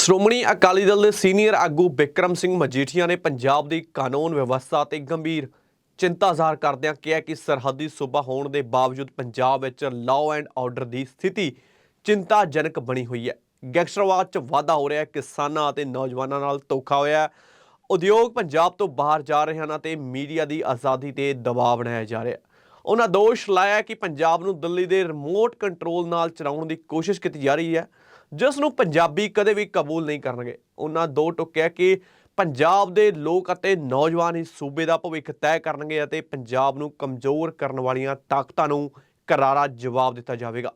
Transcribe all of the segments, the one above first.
ਸ਼੍ਰੋਮਣੀ ਅਕਾਲੀ ਦਲ ਦੇ ਸੀਨੀਅਰ ਆਗੂ ਬਿਕਰਮ ਸਿੰਘ ਮਜੀਠੀਆ ਨੇ ਪੰਜਾਬ ਦੀ ਕਾਨੂੰਨ ਵਿਵਸਥਾ ਤੇ ਗੰਭੀਰ ਚਿੰਤਾ ਜ਼ਾਹਰ ਕਰਦਿਆਂ ਕਿਹਾ ਕਿ ਸਰਹੱਦੀ ਸੂਬਾ ਹੋਣ ਦੇ ਬਾਵਜੂਦ ਪੰਜਾਬ ਵਿੱਚ ਲਾਅ ਐਂਡ ਆਰਡਰ ਦੀ ਸਥਿਤੀ ਚਿੰਤਾਜਨਕ ਬਣੀ ਹੋਈ ਹੈ। ਗੈਂਗਸਟਰਵਾਦ 'ਚ ਵਾਧਾ ਹੋ ਰਿਹਾ ਹੈ, ਕਿਸਾਨਾਂ ਅਤੇ ਨੌਜਵਾਨਾਂ ਨਾਲ ਧੋਖਾ ਹੋਇਆ ਉਦਯੋਗ ਪੰਜਾਬ ਤੋਂ ਬਾਹਰ ਜਾ ਰਹੇ ਹਨ ਅਤੇ ਮੀਡੀਆ ਦੀ ਆਜ਼ਾਦੀ ਤੇ ਦਬਾਅ ਬਣਾਇਆ ਜਾ ਰਿਹਾ ਉਹਨਾਂ ਦੋਸ਼ ਲਾਇਆ ਕਿ ਪੰਜਾਬ ਨੂੰ ਦਿੱਲੀ ਦੇ ਰਿਮੋਟ ਕੰਟਰੋਲ ਨਾਲ ਚਲਾਉਣ ਦੀ ਕੋਸ਼ਿਸ਼ ਕੀਤੀ ਜਾ ਰਹੀ ਹੈ। ਜਿਸ ਨੂੰ ਪੰਜਾਬੀ ਕਦੇ ਵੀ ਕਬੂਲ ਨਹੀਂ ਕਰਨਗੇ। ਉਹਨਾਂ ਦੋ ਟੁਕਿਆ ਕਿ ਪੰਜਾਬ ਦੇ ਲੋਕ ਅਤੇ ਨੌਜਵਾਨ ਹੀ ਸੂਬੇ ਦਾ ਭਵਿੱਖ ਤੈਅ ਕਰਨਗੇ ਅਤੇ ਪੰਜਾਬ ਨੂੰ ਕਮਜ਼ੋਰ ਕਰਨ ਵਾਲੀਆਂ ਤਾਕਤਾਂ ਨੂੰ ਕਰਾਰਾ ਜਵਾਬ ਦਿੱਤਾ ਜਾਵੇਗਾ।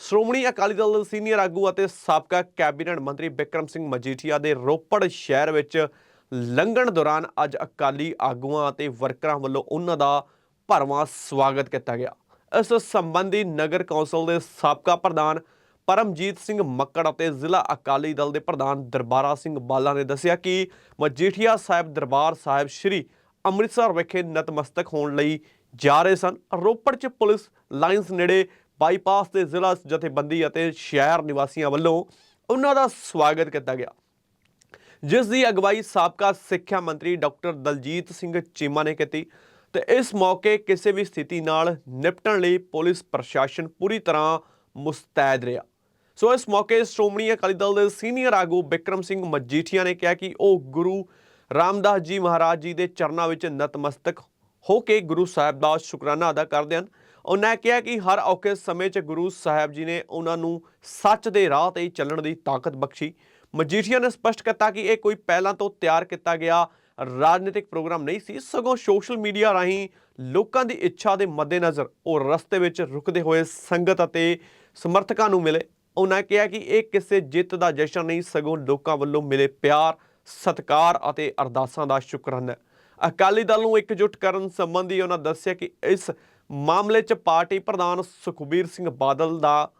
ਸ਼੍ਰੋਮਣੀ ਅਕਾਲੀ ਦਲ ਦੇ ਸੀਨੀਅਰ ਆਗੂ ਅਤੇ ਸਾਬਕਾ ਕੈਬਨਿਟ ਮੰਤਰੀ ਬਿਕਰਮ ਸਿੰਘ ਮਜੀਠੀਆ ਦੇ ਰੋਪੜ ਸ਼ਹਿਰ ਵਿੱਚ ਲੰਘਣ ਦੌਰਾਨ ਅੱਜ ਅਕਾਲੀ ਆਗੂਆਂ ਅਤੇ ਵਰਕਰਾਂ ਵੱਲੋਂ ਉਹਨਾਂ ਦਾ ਭਰਵਾਂ ਸਵਾਗਤ ਕੀਤਾ ਗਿਆ। ਇਸ ਸੰਬੰਧੀ ਨਗਰ ਕੌਂਸਲ ਦੇ ਸਾਬਕਾ ਪ੍ਰਧਾਨ ਪਰਮਜੀਤ ਸਿੰਘ ਮੱਕੜ ਅਤੇ ਜ਼ਿਲ੍ਹਾ ਅਕਾਲੀ ਦਲ ਦੇ ਪ੍ਰਧਾਨ ਦਰਬਾਰਾ ਸਿੰਘ ਬਾਲਾ ਨੇ ਦੱਸਿਆ ਕਿ ਮਜੀਠੀਆ ਸਾਹਿਬ ਦਰਬਾਰ ਸਾਹਿਬ ਸ੍ਰੀ ਅੰਮ੍ਰਿਤਸਰ ਵਿਖੇ ਨਤਮਸਤਕ ਹੋਣ ਲਈ ਜਾ ਰਹੇ ਸਨ। ਰੋਪੜ 'ਚ ਪੁਲਿਸ ਲਾਈਨਸ ਨੇੜੇ ਬਾਈਪਾਸ ਦੇ ਜ਼ਿਲ੍ਹਾ ਜਥੇਬੰਦੀ ਅਤੇ ਸ਼ਹਿਰ ਨਿਵਾਸੀਆਂ ਵੱਲੋਂ ਉਹਨਾਂ ਦਾ ਸਵਾਗਤ ਕੀਤਾ ਗਿਆ। ਜਿਸ ਦੀ ਅਗਵਾਈ ਸਾਬਕਾ ਸਿੱਖਿਆ ਮੰਤਰੀ ਡਾਕਟਰ ਦਲਜੀਤ ਸਿੰਘ ਚੀਮਾ ਨੇ ਕੀਤੀ ਤੇ ਇਸ ਮੌਕੇ ਕਿਸੇ ਵੀ ਸਥਿਤੀ ਨਾਲ ਨਿਪਟਣ ਲਈ ਪੁਲਿਸ ਪ੍ਰਸ਼ਾਸਨ ਪੂਰੀ ਤਰ੍ਹਾਂ ਮੁਸਤੈਦ ਰਿਹਾ। ਸੋ ਇਸ ਮੌਕੇ ਸ਼੍ਰੋਮਣੀ ਅਕਾਲੀ ਦਲ ਦੇ ਸੀਨੀਅਰ ਆਗੂ ਬਿਕਰਮ ਸਿੰਘ ਮਜੀਠੀਆ ਨੇ ਕਿਹਾ ਕਿ ਉਹ ਗੁਰੂ ਰਾਮਦਾਸ ਜੀ ਮਹਾਰਾਜ ਜੀ ਦੇ ਚਰਨਾਂ ਵਿੱਚ ਨਤਮਸਤਕ ਹੋ ਕੇ ਗੁਰੂ ਸਾਹਿਬ ਦਾ ਸ਼ੁਕਰਾਨਾ ਅਦਾ ਕਰਦੇ ਹਨ। ਉਹਨਾਂ ਕਿਹਾ ਕਿ ਹਰ ਔਖੇ ਸਮੇਂ 'ਚ ਗੁਰੂ ਸਾਹਿਬ ਜੀ ਨੇ ਉਹਨਾਂ ਨੂੰ ਸੱਚ ਦੇ ਰਾਹ ਤੇ ਚੱਲਣ ਦੀ ਤਾਕਤ ਬਖਸ਼ੀ। ਮਜੀਠੀਆ ਨੇ ਸਪਸ਼ਟ ਕੀਤਾ ਕਿ ਇਹ ਕੋਈ ਪਹਿਲਾਂ ਤੋਂ ਤਿਆਰ ਕੀਤਾ ਗਿਆ ਰਾਜਨੀਤਿਕ ਪ੍ਰੋਗਰਾਮ ਨਹੀਂ ਸੀ। ਸਗੋਂ ਸੋਸ਼ਲ ਮੀਡੀਆ ਰਾਹੀਂ ਲੋਕਾਂ ਦੀ ਇੱਛਾ ਦੇ ਮੱਦੇਨਜ਼ਰ ਉਹ ਰਸਤੇ ਵਿੱਚ ਰੁਕਦੇ ਹੋਏ ਸੰਗਤ ਅਤੇ ਸਮਰਥਕਾਂ ਨੂੰ ਮਿਲੇ। ਉਹਨਾਂ ਕਿਹਾ ਕਿ ਇਹ ਕਿਸੇ ਜਿੱਤ ਦਾ ਜਸ਼ਨ ਨਹੀਂ, ਸਗੋਂ ਲੋਕਾਂ ਵੱਲੋਂ ਮਿਲੇ ਪਿਆਰ, ਸਤਿਕਾਰ ਅਤੇ ਅਰਦਾਸਾਂ ਦਾ ਸ਼ੁਕਰਾਨਾ ਹੈ ਅਕਾਲੀ ਦਲ ਨੂੰ ਇਕਜੁੱਟ ਕਰਨ ਸੰਬੰਧੀ ਉਹਨਾਂ ਦੱਸਿਆ ਕਿ ਇਸ ਮਾਮਲੇ 'ਚ ਪਾਰਟੀ ਪ੍ਰਧਾਨ ਸੁਖਬੀਰ ਸਿੰਘ ਬਾਦਲ ਦਾ,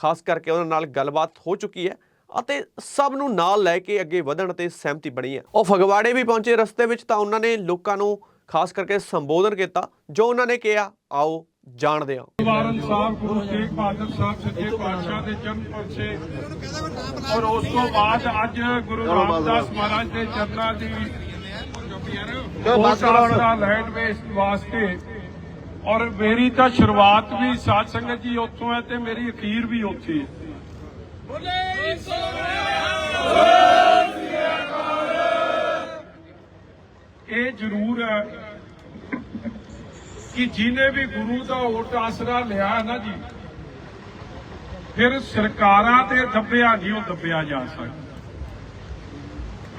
ਖਾਸ ਕਰਕੇ ਉਹਨਾਂ ਨਾਲ ਗੱਲਬਾਤ ਹੋ ਚੁੱਕੀ ਹੈ ਅਤੇ ਸਭ ਨੂੰ ਨਾਲ ਲੈ ਕੇ ਅੱਗੇ ਵਧਣ ਤੇ ਸਹਿਮਤੀ ਬਣੀ ਹੈ। ਉਹ ਫਗਵਾੜੇ ਵੀ ਪਹੁੰਚੇ ਰਸਤੇ ਵਿੱਚ ਤਾਂ ਉਹਨਾਂ ਨੇ ਲੋਕਾਂ ਨੂੰ ਖਾਸ ਕਰਕੇ ਸੰਬੋਧਨ ਕੀਤਾ, ਜੋ ਉਹਨਾਂ ਨੇ ਕਿਹਾ, ਆਓ ਜਾਣਦੇ ਹਾਂ। ਵਾਰਨ ਸਾਹਿਬ ਗੁਰੂ ਤੇਗ ਬਹਾਦਰ ਸਾਹਿਬ ਸੱਚੇ ਪਾਤਸ਼ਾਹ ਦੇ ਚਰਨ ਪਰਸੇ ਔਰ ਉਸ ਤੋਂ ਬਾਅਦ ਅੱਜ ਗੁਰੂ ਰਾਮਦਾਸ ਮਹਾਰਾਜ ਦੇ ਚਰਨਾਂ ਦੀ ਉਸ ਆਸਰਾ ਲੈਂਡ ਵੇਸਟ ਵਾਸਤੇ। ਔਰ ਮੇਰੀ ਤਾਂ ਸ਼ੁਰੂਆਤ ਵੀ ਸਾਧ ਸੰਗਤ ਜੀ ਉੱਥੋਂ ਹੈ ਤੇ ਮੇਰੀ ਅਖੀਰ ਵੀ ਉੱਥੇ ਹੈ। ਇਹ ਜ਼ਰੂਰ ਹੈ ਕਿ ਜਿਹਨੇ ਵੀ ਗੁਰੂ ਦਾ ਓਟ ਆਸਰਾ ਲਿਆ ਹੈ ਨਾ ਜੀ ਫਿਰ ਸਰਕਾਰਾਂ ਤੇ ਦੱਬਿਆ ਨਹੀਂ ਉਹ ਦੱਬਿਆ ਜਾ ਸਕਦਾ।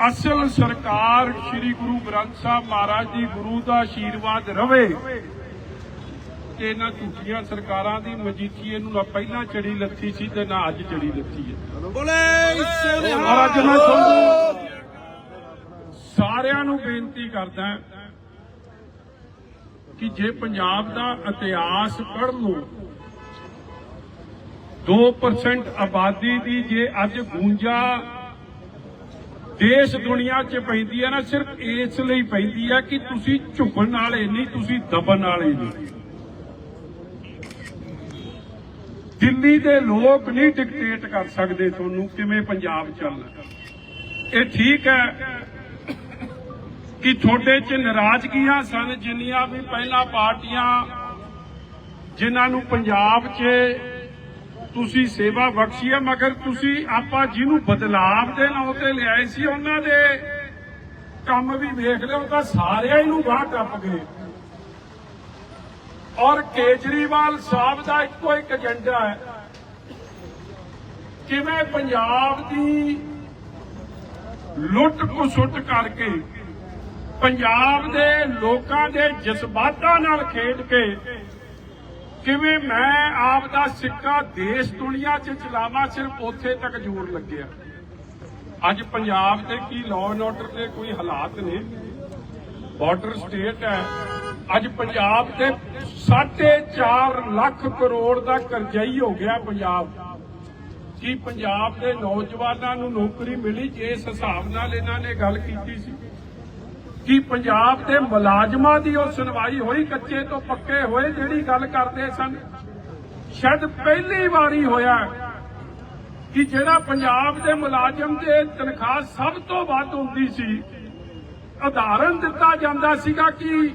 ਅਸਲ ਸਰਕਾਰ ਸ੍ਰੀ ਗੁਰੂ ਗ੍ਰੰਥ ਸਾਹਿਬ ਮਹਾਰਾਜ ਜੀ ਗੁਰੂ ਦਾ ਆਸ਼ੀਰਵਾਦ ਰਵੇ ਕਿ ਇਹਨਾਂ ਝੂਠੀਆਂ ਸਰਕਾਰਾਂ ਦੀ ਮਜੀਠੀਏ ਨੂੰ ਨਾ ਪਹਿਲਾਂ ਚੜੀ ਲੱਥੀ ਸੀ ਤੇ ਨਾ ਅੱਜ ਚੜੀ ਲੱਥੀ ਹੈ। ਮਹਾਰਾਜ ਮੈਂ ਤੁਹਾਨੂੰ ਸਾਰਿਆਂ ਨੂੰ ਬੇਨਤੀ ਕਰਦਾ ਕਿ ਜੇ ਪੰਜਾਬ ਦਾ ਇਤਿਹਾਸ ਪੜ੍ਹ ਲਓ 2% ਆਬਾਦੀ ਦੀ ਜੇ ਅੱਜ ਗੂੰਜਾ ਦੇਸ਼ ਦੁਨੀਆ 'ਚ ਪੈਂਦੀ ਹੈ ਨਾ, ਸਿਰਫ ਇਸ ਲਈ ਪੈਂਦੀ ਹੈ ਕਿ ਤੁਸੀਂ ਝੁਕਣ ਵਾਲੇ ਨਹੀਂ, ਤੁਸੀਂ ਦਬਣ ਵਾਲੇ ਨਹੀਂ। ਦਿੱਲੀ ਦੇ ਲੋਕ ਨਹੀਂ ਡਿਕਟੇਟ ਕਰ ਸਕਦੇ ਤੁਹਾਨੂੰ ਕਿਵੇਂ ਪੰਜਾਬ ਚੱਲਣਾ। ਇਹ ਠੀਕ ਹੈ ਕਿ ਤੁਹਾਡੇ 'ਚ ਨਾਰਾਜ਼ਗੀਆਂ ਸਨ ਜਿੰਨੀਆਂ ਵੀ ਪਹਿਲਾਂ ਪਾਰਟੀਆਂ, ਜਿਨ੍ਹਾਂ ਨੂੰ ਪੰਜਾਬ 'ਚ ਤੁਸੀਂ ਸੇਵਾ ਬਖਸ਼ੀ ਹੈ, ਮਗਰ ਤੁਸੀਂ ਆਪਾਂ ਜਿਹਨੂੰ ਬਦਲਾਵ ਦੇ ਨਾਂ ਤੇ ਲਿਆਏ ਸੀ, ਉਹਨਾਂ ਦੇ ਕੰਮ ਵੀ ਵੇਖ ਲਿਓ ਤਾਂ ਸਾਰਿਆਂ ਨੂੰ ਬਾਹਰ ਟੱਪ ਗਏ। ਔਰ ਕੇਜਰੀਵਾਲ ਸਾਹਿਬ ਦਾ ਇੱਕੋ ਇੱਕ ਏਜੰਡਾ ਹੈ ਕਿਵੇਂ ਪੰਜਾਬ ਦੀ ਲੁੱਟ ਖਸੁੱਟ ਕਰਕੇ ਪੰਜਾਬ ਦੇ ਲੋਕਾਂ ਦੇ ਜਜ਼ਬਾਤਾਂ ਨਾਲ ਖੇਡ ਕੇ ਕਿਵੇਂ ਮੈਂ ਆਪ ਦਾ ਸਿੱਕਾ ਦੇਸ਼ ਦੁਨੀਆ 'ਚ ਚਲਾਵਾਂ ਸਿਰਫ ਉੱਥੇ ਤੱਕ ਜ਼ੋਰ ਲੱਗਿਆ। ਅੱਜ ਪੰਜਾਬ ਦੇ ਕੀ ਲਾਅ ਐਂਡ ਆਰਡਰ ਦੇ ਕੋਈ ਹਾਲਾਤ ਨੇ? ਬਾਰਡਰ ਸਟੇਟ ਹੈ। ਅੱਜ ਪੰਜਾਬ ਤੇ 4.5 ਲੱਖ ਕਰੋੜ ਦਾ ਕਰਜ਼ਾਈ ਹੋ ਗਿਆ ਪੰਜਾਬ। ਕੀ ਪੰਜਾਬ ਦੇ ਨੌਜਵਾਨਾਂ ਨੂੰ ਨੌਕਰੀ ਮਿਲੀ? ਜਿਸ ਹਿਸਾਬ ਨਾਲ ਇਹਨਾਂ ਨੇ ਗੱਲ ਕੀਤੀ ਸੀ। ਕਿ ਪੰਜਾਬ ਦੇ ਮੁਲਾਜ਼ਮਾਂ ਦੀ ਉਹ ਸੁਣਵਾਈ ਹੋਈ, ਕੱਚੇ ਤੋਂ ਪੱਕੇ ਹੋਏ ਜਿਹੜੀ ਗੱਲ ਕਰਦੇ ਸਨ। ਸ਼ਾਇਦ ਪਹਿਲੀ ਵਾਰੀ ਹੋਇਆ ਕਿ ਜਿਹੜਾ ਪੰਜਾਬ ਦੇ ਮੁਲਾਜ਼ਮ ਦੇ ਤਨਖਾਹ ਸਭ ਤੋਂ ਵੱਧ ਹੁੰਦੀ ਸੀ, ਉਦਾਹਰਨ ਦਿੱਤਾ ਜਾਂਦਾ ਸੀਗਾ ਕਿ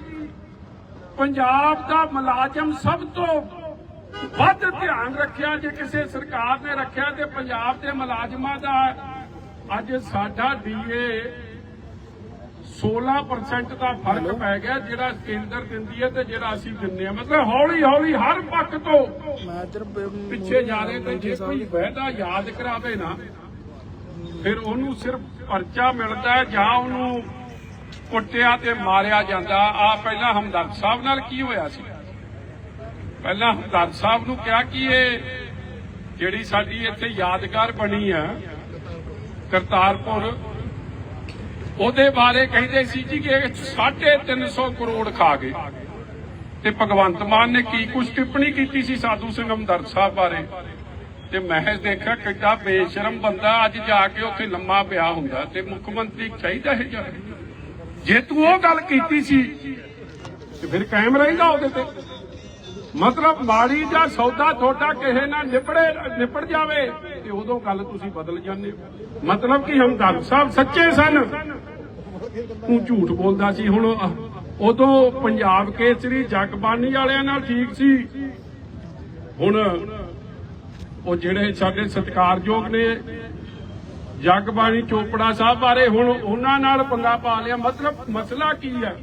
ਪੰਜਾਬ ਦਾ ਮੁਲਾਜ਼ਮ ਸਭ ਤੋਂ ਵੱਧ ਧਿਆਨ ਰੱਖਿਆ, ਜੇ ਕਿਸੇ ਸਰਕਾਰ ਨੇ ਰੱਖਿਆ ਤੇ ਪੰਜਾਬ ਦੇ ਮੁਲਾਜ਼ਮਾਂ ਦਾ ਅੱਜ ਸਾਡਾ ਡੀਏ 16% ਦਾ ਫ਼ਰਕ ਪੈ ਗਿਆ ਜਿਹੜਾ ਕੇਂਦਰ ਦਿੰਦੀ ਹੈ ਤੇ ਜਿਹੜਾ ਅਸੀਂ ਦਿੰਦੇ ਆ ਮਤਲਬ ਹੌਲੀ ਹੌਲੀ ਹਰ ਪੱਖ ਤੋਂ ਪਿੱਛੇ ਜਾ ਰਹੇ ਤੇ ਜੇ ਕੋਈ ਵਾਅਦਾ ਯਾਦ ਕਰਾਵੇ ਨਾ ਫਿਰ ਉਹਨੂੰ ਸਿਰਫ ਪਰਚਾ ਮਿਲਦਾ ਹੈ ਜਾਂ ਉਹਨੂੰ ਕੁੱਟਿਆ ਤੇ ਮਾਰਿਆ ਜਾਂਦਾ। ਆ ਪਹਿਲਾਂ ਹਮਦਰਦ ਸਾਹਿਬ ਨਾਲ ਕੀ ਹੋਇਆ ਸੀ? ਪਹਿਲਾਂ ਹਮਦਰਦ ਸਾਹਿਬ ਨੂੰ ਕਿਹਾ ਕਿ ਇਹ ਜਿਹੜੀ ਸਾਡੀ ਇੱਥੇ ਯਾਦਗਾਰ ਬਣੀ ਆ ਕਰਤਾਰਪੁਰ ਉਹਦੇ ਬਾਰੇ ਕਹਿੰਦੇ ਸੀ ਜੀ ਕਿ 350 ਕਰੋੜ ਖਾ ਗਏ। ਤੇ ਭਗਵੰਤ ਮਾਨ ਨੇ ਕੀ ਕੁਛ ਟਿੱਪਣੀ ਕੀਤੀ ਸੀ ਸਾਧੂ ਸਿੰਘ ਹਮਦਰਦ ਸਾਹਿਬ ਬਾਰੇ? ਤੇ ਮੈਂ ਦੇਖਿਆ ਕਿੱਡਾ ਬੇਸ਼ਰਮ ਬੰਦਾ ਅੱਜ ਜਾ ਕੇ ਉੱਥੇ ਲੰਮਾ ਪਿਆ ਹੁੰਦਾ ਤੇ ਮੁੱਖ ਮੰਤਰੀ ਚਾਹੀਦਾ ਹੈ ਜਾ ਜੇ ਤੂੰ ਉਹ ਗੱਲ ਕੀਤੀ ਸੀ, ਤੇ ਫਿਰ ਕਾਇਮ ਰਹੇਗਾ ਉਹਦੇ ਤੇ। ਮਤਲਬ ਮਾੜੀ ਦਾ ਸੌਦਾ ਤੁਹਾਡਾ ਕਿਸੇ ਨਾਲ ਨਿਪੜੇ ਨਿਪੜ ਜਾਵੇ। ਤੇ ਉਦੋਂ ਗੱਲ ਤੁਸੀਂ ਬਦਲ ਜਾਂਦੇ ਹੋ। ਮਤਲਬ ਕਿ ਹਮਦਰਦ ਸਾਹਿਬ ਸੱਚੇ ਸਨ। ਤੂੰ ਝੂਠ ਬੋਲਦਾ ਸੀ, ਹੁਣ ਉਹ- ਉਦੋਂ ਪੰਜਾਬ ਕੇਸਰੀ ਜਗਬਾਨੀ ਵਾਲਿਆਂ ਨਾਲ ਠੀਕ ਸੀ। ਹੁਣ ਉਹ ਜਿਹੜੇ ਸਾਡੇ ਸਤਿਕਾਰਯੋਗ ਨੇ, ਜਗਬਾਣੀ ਚੋਪੜਾ ਸਾਹਿਬ ਬਾਰੇ ਹੁਣ ਉਹਨਾਂ ਨਾਲ ਪੰਗਾ ਪਾ ਲਿਆ। ਮਤਲਬ ਮਸਲਾ ਕੀ ਹੈ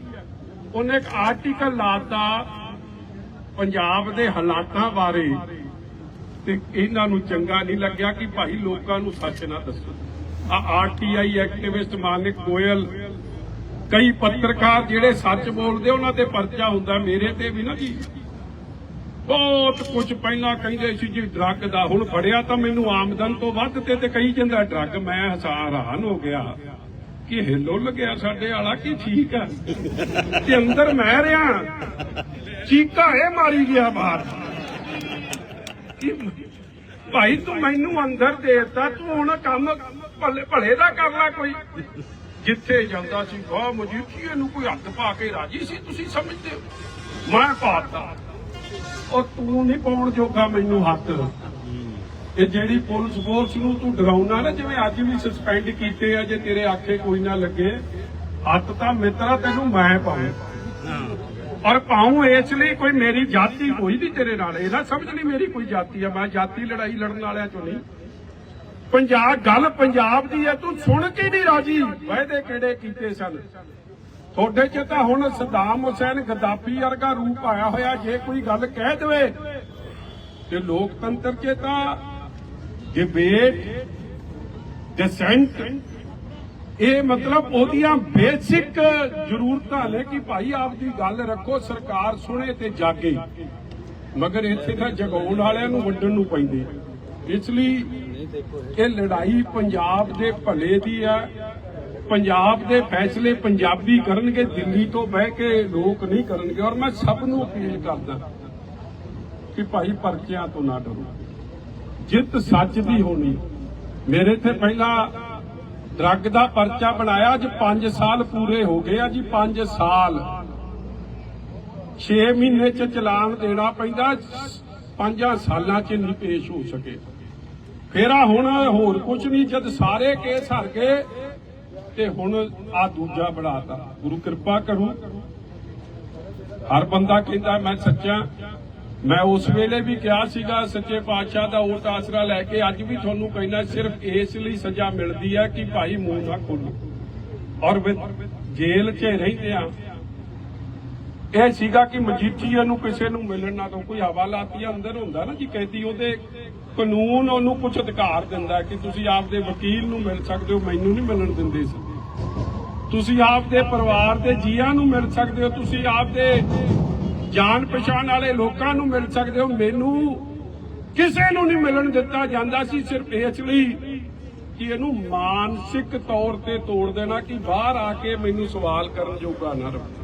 ਉਹਨੇ ਇੱਕ ਆਰਟੀਕਲ ਲਾਤਾ ਪੰਜਾਬ ਦੇ ਹਾਲਾਤਾਂ ਬਾਰੇ। ਤੇ ਇਹਨਾਂ ਨੂੰ ਚੰਗਾ ਨਹੀਂ ਲੱਗਿਆ ਕਿ ਭਾਈ ਲੋਕਾਂ ਨੂੰ ਸੱਚ ਨਾ ਦੱਸੋ। ਆ ਆਰਟੀਆਈ ਐਕਟਿਵਿਸਟ ਮਾਨਿਕ ਗੋਇਲ, ਕਈ ਪੱਤਰਕਾਰ ਜਿਹੜੇ ਸੱਚ ਬੋਲਦੇ, ਉਹਨਾਂ ਤੇ ਪਰਚਾ ਹੁੰਦਾ ਮੇਰੇ ਤੇ ਵੀ ਨਾ ਜੀ। ਬਹੁਤ ਕੁਝ ਪਹਿਲਾਂ ਕਹਿੰਦੇ ਸੀ ਜੀ, ਡਰੱਗ ਦਾ ਹੁਣ ਫੜਿਆ ਤਾਂ ਮੈਨੂੰ ਆਮਦਨ ਤੋਂ ਵੱਧ ਤੇ ਤੇ ਕਹੀ ਜਾਂਦਾ, ਡਰੱਗ ਮੈਂ ਹਸਾਨ ਹੋ ਗਿਆ ਕਿ ਇਹ ਲੁੱਲ ਗਿਆ ਸਾਡੇ ਵਾਲਾ, ਕੀ ਠੀਕ ਆ? ਤੇ ਅੰਦਰ ਮੈਂ ਰਿਆਂ ਚੀਕਾ ਇਹ ਮਾਰੀ ਗਿਆ ਬਾਹਰ। ਕਿ ਭਾਈ ਤੂੰ ਮੈਨੂੰ ਅੰਦਰ ਦੇਤਾ, ਤੂੰ ਹੁਣ ਕੰਮ ਭਲੇ ਭਲੇ ਦਾ ਕਰ ਲੈ ਕੋਈ। ਜਿੱਥੇ ਜਾਂਦਾ ਸੀ, ਵਾਹ ਮਜੀਠੀਏ ਨੂੰ ਕੋਈ ਹੱਥ ਪਾ ਕੇ ਰਾਜੀ ਸੀ, ਤੁਸੀਂ ਸਮਝਦੇ ਹੋ? ਮੈਂ ਪਾਤਾ। ਉਹ ਤੂੰ ਨਹੀਂ ਪਾਉਣ ਜੋਗਾ ਮੈਨੂੰ ਹੱਥ। ਇਹ ਜਿਹੜੀ ਪੁਲਿਸ ਫੋਰਸ ਨੂੰ ਤੂੰ ਡਰਾਉਣਾ ਨਾ, ਜਿਵੇਂ ਅੱਜ ਵੀ ਸਸਪੈਂਡ ਕੀਤੇ ਆ, ਜੇ ਤੇਰੇ ਆਖੇ ਕੋਈ ਨਾ ਲੱਗੇ, ਹੱਥ ਤਾਂ ਮਿੱਤਰਾ, ਤੈਨੂੰ ਮੈਂ ਪਾਉਂ। ਔਰ ਪਾਉਂ ਇਸ ਲਈ ਕੋਈ ਮੇਰੀ ਜਾਤੀ ਕੋਈ ਨਹੀਂ ਤੇਰੇ ਨਾਲ। ਇਹ ਨਾ ਸਮਝ ਲਈ ਮੇਰੀ ਕੋਈ ਜਾਤੀ ਆ। ਮੈਂ ਜਾਤੀ ਲੜਾਈ ਲੜਨ ਵਾਲਿਆਂ ਚੋਂ ਨਹੀਂ। ਪੰਜਾਬ, ਗੱਲ ਪੰਜਾਬ ਦੀ ਹੈ ਤੂੰ ਸੁਣ ਕੇ ਨਹੀਂ ਰਾਜੀ। ਵਾਅਦੇ ਕਿਹੜੇ ਕੀਤੇ ਸਨ? ਤੁਹਾਡੇ ਚ ਤਾਂ ਹੁਣ ਸਦਾਮ ਹੁਸੈਨ ਗਦਾਫੀ ਵਰਗਾ ਰੂਪ ਆਇਆ ਹੋਇਆ। ਜੇ ਕੋਈ ਗੱਲ ਕਹਿ ਦੇਵੇ, ਤੇ ਲੋਕਤੰਤਰ ਚ ਤਾਂ ਡਿਬੇਟ ਡਿਸੈਂਟ ਇਹ ਮਤਲਬ ਉਹਦੀਆਂ ਬੇਸਿਕ ਜ਼ਰੂਰਤਾਂ ਨੇ ਕਿ ਭਾਈ ਆਪ ਦੀ ਗੱਲ ਰੱਖੋ, ਸਰਕਾਰ ਸੁਣੇ ਤੇ ਜਾਗੇ। ਮਗਰ ਇੱਥੇ ਤਾਂ ਜਗਾਉਣ ਵਾਲਿਆਂ ਨੂੰ ਵੰਡਣ ਨੂੰ ਪੈਂਦੇ। ਇਸ ਲਈ ਇਹ ਲੜਾਈ ਪੰਜਾਬ ਦੇ ਭਲੇ ਦੀ ਆ। ਪੰਜਾਬ ਦੇ ਫੈਸਲੇ ਪੰਜਾਬੀ ਕਰਨਗੇ, ਦਿੱਲੀ ਤੋਂ ਬਹਿ ਕੇ ਲੋਕ ਨਹੀਂ ਕਰਨਗੇ। ਔਰ ਮੈਂ ਸਭ ਨੂੰ ਅਪੀਲ ਕਰਦਾ ਕਿ ਭਾਈ ਪਰਚਿਆਂ ਤੋਂ ਨਾ ਡਰੋ। ਜਿੱਤ ਸੱਚ ਦੀ ਹੋਣੀ। ਮੇਰੇ ਤੇ ਪਹਿਲਾਂ ਡਰੱਗ ਦਾ ਪਰਚਾ ਬਣਾਇਆ, ਅੱਜ 5 ਸਾਲ ਪੂਰੇ ਹੋ ਗਏ ਆ ਜੀ 5 ਸਾਲ। 6 ਮਹੀਨੇ ਚ ਚਲਾਨ ਦੇਣਾ ਪੈਂਦਾ 5 ਸਾਲਾਂ ਚ ਨਹੀਂ ਪੇਸ਼ ਹੋ ਸਕੇ। ਫੇਰ ਆ ਹੁਣ ਹੋਰ ਕੁਝ ਨਹੀਂ, ਜਦ ਸਾਰੇ ਕੇਸ ਹਰ ਗਏ, ਤੇ ਹੁਣ ਆ ਦੂਜਾ ਬਣਾਤਾ। ਗੁਰੂ ਕਿਰਪਾ ਕਰੂ। ਹਰ ਬੰਦਾ ਕਹਿੰਦਾ, ਮੈਂ ਸੱਚਾ ਮੈਂ ਉਸ ਵੇਲੇ ਵੀ ਕਿਹਾ ਸੀਗਾ, ਸੱਚੇ ਪਾਤਸ਼ਾਹ ਦਾ ਓਟ ਆਸਰਾ ਲੈ ਕੇ ਅੱਜ ਵੀ ਤੁਹਾਨੂੰ ਕਹਿੰਦਾ, ਸਿਰਫ ਇਸ ਲਈ ਸਜ਼ਾ ਮਿਲਦੀ ਹੈ ਕਿ ਭਾਈ ਮੂੰਹ ਨਾ ਖੋਲੋ ਔਰ ਜੇਲ੍ਹ 'ਚ ਰਹਿੰਦੇ ਆ ਇਹ ਸੀਗਾ ਕਿ ਮਜੀਠੀਆ ਨੂੰ ਕਿਸੇ ਨੂੰ ਮਿਲਣ ਨਾ ਤੋਂ ਕੋਈ ਹਵਾਲਾਤੀ ਅੰਦਰ ਹੁੰਦਾ ਨਾ ਜੀ ਕਹਿੰਦੀ ਉਹਦੇ ਕਾਨੂੰਨ ਉਹਨੂੰ ਕੁਝ ਅਧਿਕਾਰ ਦਿੰਦਾ ਕਿ ਤੁਸੀਂ ਆਪਦੇ ਵਕੀਲ ਨੂੰ ਮਿਲ ਸਕਦੇ ਹੋ, ਮੈਨੂੰ ਨਹੀਂ ਮਿਲਣ ਦਿੰਦੇ ਸੀ ਤੁਸੀਂ ਆਪਦੇ ਪਰਿਵਾਰ ਦੇ ਜੀਆਂ ਨੂੰ ਮਿਲ ਸਕਦੇ ਹੋ, ਤੁਸੀਂ ਆਪਦੇ ਜਾਣ ਪਛਾਣ ਵਾਲੇ ਲੋਕਾਂ ਨੂੰ ਮਿਲ ਸਕਦੇ ਹੋ। ਮੈਨੂੰ ਕਿਸੇ ਨੂੰ ਨਹੀਂ ਮਿਲਣ ਦਿੱਤਾ ਜਾਂਦਾ ਸੀ। ਸਿਰਫ ਇਸ ਲਈ ਕਿ ਇਹਨੂੰ ਮਾਨਸਿਕ ਤੌਰ ਤੇ ਤੋੜ ਦੇਣਾ ਕਿ ਬਾਹਰ ਆ ਕੇ ਮੈਨੂੰ ਸਵਾਲ ਕਰਨ ਜੋਗਾ ਨਾ ਰਹੇ।